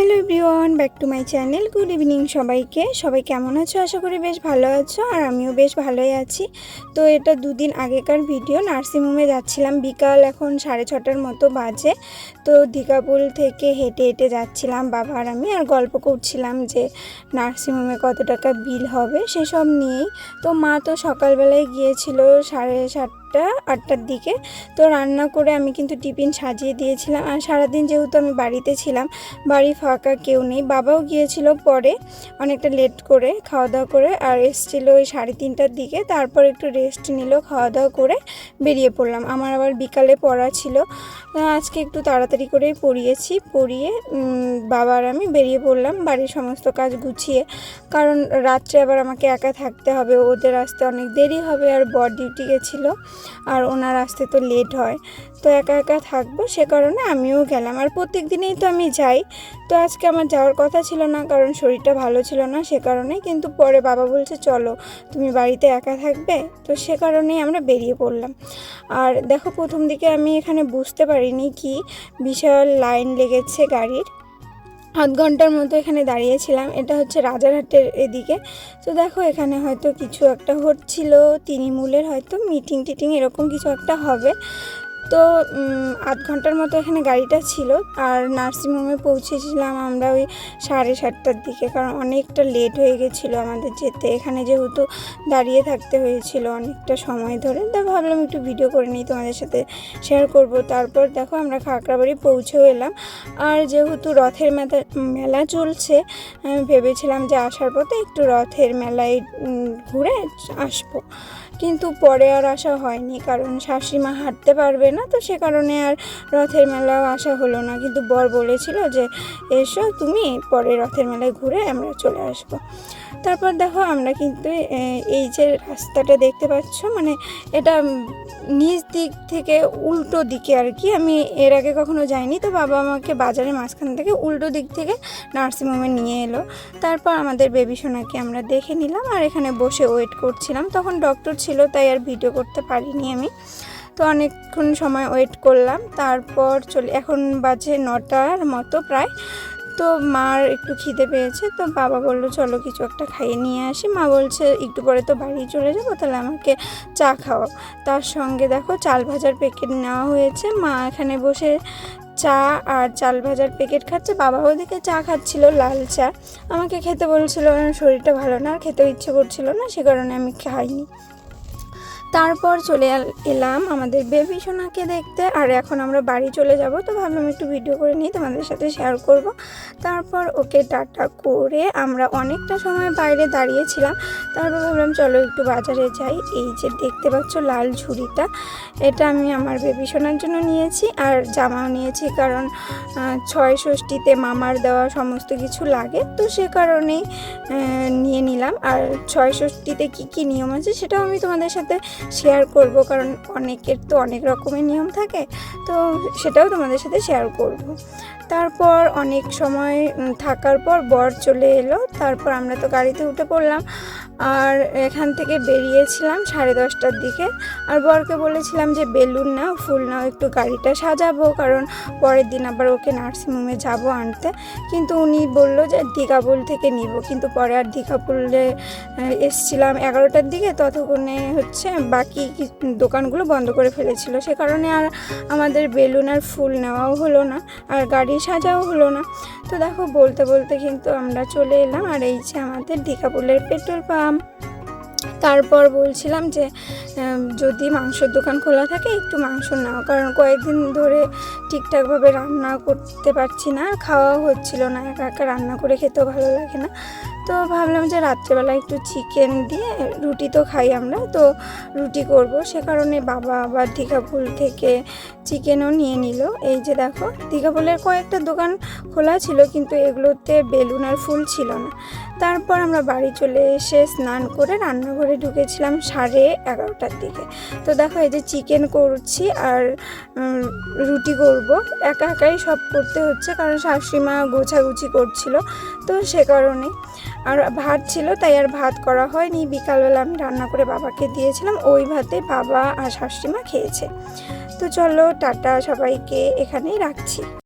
Hello everyone, back to my channel, good evening সবাইকে। সবাই কেমন আছো? আশা করি বেশ ভালো আছো, আর আমিও বেশ ভালোই আছি। তো এটা দুদিন আগেকার ভিডিও নার্সিংহোমে যাচ্ছিলাম। বিকাল এখন সাড়ে ছটার মতো বাজে। তো দীঘাপুল থেকে হেঁটে হেঁটে যাচ্ছিলাম বাবা আর আমি, আর গল্প করছিলাম যে নার্সিংহোমে কত টাকা বিল হবে, সেসব নিয়েই। তো মা তো সকালবেলায় গিয়েছিল সাড়ে সাতটা আটটার দিকে। তো রান্না করে আমি কিন্তু টিফিন সাজিয়ে দিয়েছিলাম। আর সারাদিন যেহেতু আমি বাড়িতে ছিলাম, বাড়ি ফাঁকা কেউ নেই। বাবাও গিয়েছিল পরে অনেকটা লেট করে খাওয়া দাওয়া করে আর এসছিল ওই সাড়ে তিনটার দিকে। তারপর একটু রেস্ট নিল খাওয়া দাওয়া করে বেরিয়ে পড়লাম। আমার আবার বিকালে পড়া ছিল। আজকে একটু তাড়াতাড়ি করেই পড়িয়েছি। পড়িয়ে বাবা আর আমি বেরিয়ে পড়লাম। বাড়ির সমস্ত কাজ গুছিয়ে। কারণ রাত্রে আবার আমাকে একা থাকতে হবে। ওদের আসতে অনেক দেরি হবে আর বর ডিউটি গেছিল। আর ওনার আসতে তো লেট হয়। তো একা একা থাকব সে কারণে আমিও গেলাম। আর প্রত্যেক দিনেই তো আমি যাই। তো আজকে আমার যাওয়ার কথা ছিল না, কারণ শরীরটা ভালো ছিল না সে কারণে। কিন্তু পরে বাবা বলছে, চলো, তুমি বাড়িতে একা থাকবে? তো সে কারণেই আমরা বেরিয়ে পড়লাম। আর দেখো, প্রথম দিকে আমি এখানে বুঝতে পারিনি কি বিশাল লাইন লেগেছে গাড়ির। আধ ঘণ্টার মতো এখানে দাঁড়িয়েছিলাম। এটা হচ্ছে রাজারহাটের এদিকে। তো দেখো, এখানে হয়তো কিছু একটা হচ্ছিল তৃণমূলের হয়তো মিটিং টিটিং এরকম কিছু একটা হবে। তো আধ ঘণ্টার মতো এখানে গাড়িটা ছিল আর নার্সিংহোমে পৌঁছেছিলাম আমরা ওই সাড়ে সাতটার দিকে কারণ অনেকটা লেট হয়ে গেছিল আমাদের যেতে। এখানে যেহেতু দাঁড়িয়ে থাকতে হয়েছিল অনেকটা সময় ধরে, তা ভাবলাম একটু ভিডিও করে নিই, তোমাদের সাথে শেয়ার করব। তারপর দেখো আমরা খাকড়াবাড়ি পৌঁছেও এলাম। আর যেহেতু রথের মেলা মেলা চলছে ভেবেছিলাম যে আসার পথে একটু রথের মেলায় ঘুরে আসব। কিন্তু পরে আর আসা হয়নি, কারণ শাশুড়িমা হাঁটতে পারবে না, তো সে কারণে আর রথের মেলাও আসা হলো না। কিন্তু বর বলেছিল যে, এসো তুমি পরে রথের মেলায় ঘুরে আমরা চলে আসব। তারপর দেখো আমরা কিন্তু এই যে রাস্তাটা দেখতে পাচ্ছ মানে এটা নিজ দিক থেকে উল্টো দিকে আর কি। আমি এর আগে কখনো যাইনি, তো বাবা আমাকে বাজারের মাঝখান থেকে উল্টো দিক থেকে নার্সিংহোমে নিয়ে এলো। তারপর আমাদের বেবি সোনাকে আমরা দেখে নিলাম, আর এখানে বসে ওয়েট করছিলাম। তখন ডক্টর ছিল তাই আর ভিডিও করতে পারিনি আমি। তো অনেকক্ষণ সময় ওয়েট করলাম, তারপর চলে, এখন বাজে নটার মতো প্রায়। তো মার একটু খিদে পেয়েছে, তো বাবা বলল, চলো কিছু একটা খাইয়ে নিয়ে আসি। মা বলছে, একটু পরে তো বাড়ি চলে যাব, তাহলে আমাকে চা খাও তার সঙ্গে দেখো, চাল ভাজার প্যাকেট নেওয়া হয়েছে। মা এখানে বসে চা আর চাল ভাজার প্যাকেট খাচ্ছে। বাবা ওদিকে চা খাচ্ছিল, লাল চা। আমাকে খেতে বলছিল, শরীরটা ভালো না, আর খেতেও ইচ্ছে করছিল না, সে কারণে আমি খাইনি। তারপর চলে এলাম আমাদের বেবি সোনাকে দেখতে, আর এখন আমরা বাড়ি চলে যাব। তো ভাবলাম একটু ভিডিও করে নিয়ে তোমাদের সাথে শেয়ার করব। তারপর ওকে টাটা করে আমরা অনেকটা সময় বাইরে দাঁড়িয়েছিলাম তারপর ভাবলাম, চলো একটু বাজারে যাই। এই যে দেখতে পাচ্ছ লাল ঝুড়িটা, এটা আমি আমার বেবি সোনার জন্য নিয়েছি আর জামাও নিয়েছি কারণ ছয় ষষ্ঠীতে মামার দেওয়া সমস্ত কিছু লাগে, তো সে কারণেই নিয়ে নিলাম। আর ছয় ষষ্ঠীতে কী কী নিয়ম আছে সেটাও আমি তোমাদের সাথে শেয়ার করব, কারণ অনেকের তো অনেক রকমের নিয়ম থাকে, তো সেটাও তোমাদের সাথে শেয়ার করব। তারপর অনেক সময় থাকার পর বর চলে এলো। তারপর আমরা তো গাড়িতে উঠে পড়লাম। আর এখান থেকে বেরিয়েছিলাম সাড়ে দশটার দিকে। আর বরকে বলেছিলাম যে, বেলুন নাও, ফুল নাও, একটু গাড়িটা সাজাবো। কারণ পরের দিন আবার ওকে নার্সিংহোমে যাব আনতে। কিন্তু উনি বলল যে দীঘাপুল থেকে নিব। কিন্তু পরে আর দীঘাপুলে এসছিলাম এগারোটার দিকে। ততক্ষণে হচ্ছে বাকি দোকানগুলো বন্ধ করে ফেলেছিল। সে কারণে আর আমাদের বেলুন আর ফুল নেওয়াও হলো না। আর গাড়ি সাজাও হলো না। তো দেখো, বলতে বলতে কিন্তু আমরা চলে এলাম আর এই যে আমাদের দীঘাপুলের পেট্রোল পাম্প। তারপর বলছিলাম যে যদি মাংসর দোকান খোলা থাকে, একটু মাংস নাও। কারণ কয়েকদিন ধরে ঠিকঠাকভাবে রান্না করতে পারছি না, আর খাওয়াও হচ্ছিল না। একা একা রান্না করে খেতেও ভালো লাগে না। তো ভাবলাম যে, রাত্রেবেলা একটু চিকেন দিয়ে রুটি তো খাই আমরা, তো রুটি করব। সে কারণে বাবা আবার দীঘাপুল থেকে চিকেনও নিয়ে নিল। এই যে দেখো দীঘাপুলের কয়েকটা দোকান খোলা ছিল, কিন্তু এগুলোতে বেলুন আর ফুল ছিল না। তারপর আমরা বাড়ি চলে এসে স্নান করে রান্নাঘরে ঢুকেছিলাম সাড়ে এগারোটার দিকে। তো দেখো এই যে চিকেন করছি আর রুটি করব। একা একাই সব করতে হচ্ছে কারণ শাশুড়িমা গোছাগুছি করছিল তো সে কারণে। আর ভাত ছিল তাই আর ভাত করা হয়নি। বিকালবেলা আমি রান্না করে বাবাকে দিয়েছিলাম। ওই ভাতে বাবা আর শাশুড়িমা খেয়েছে। তো চলো টাটা সবাইকে, এখানেই রাখছি।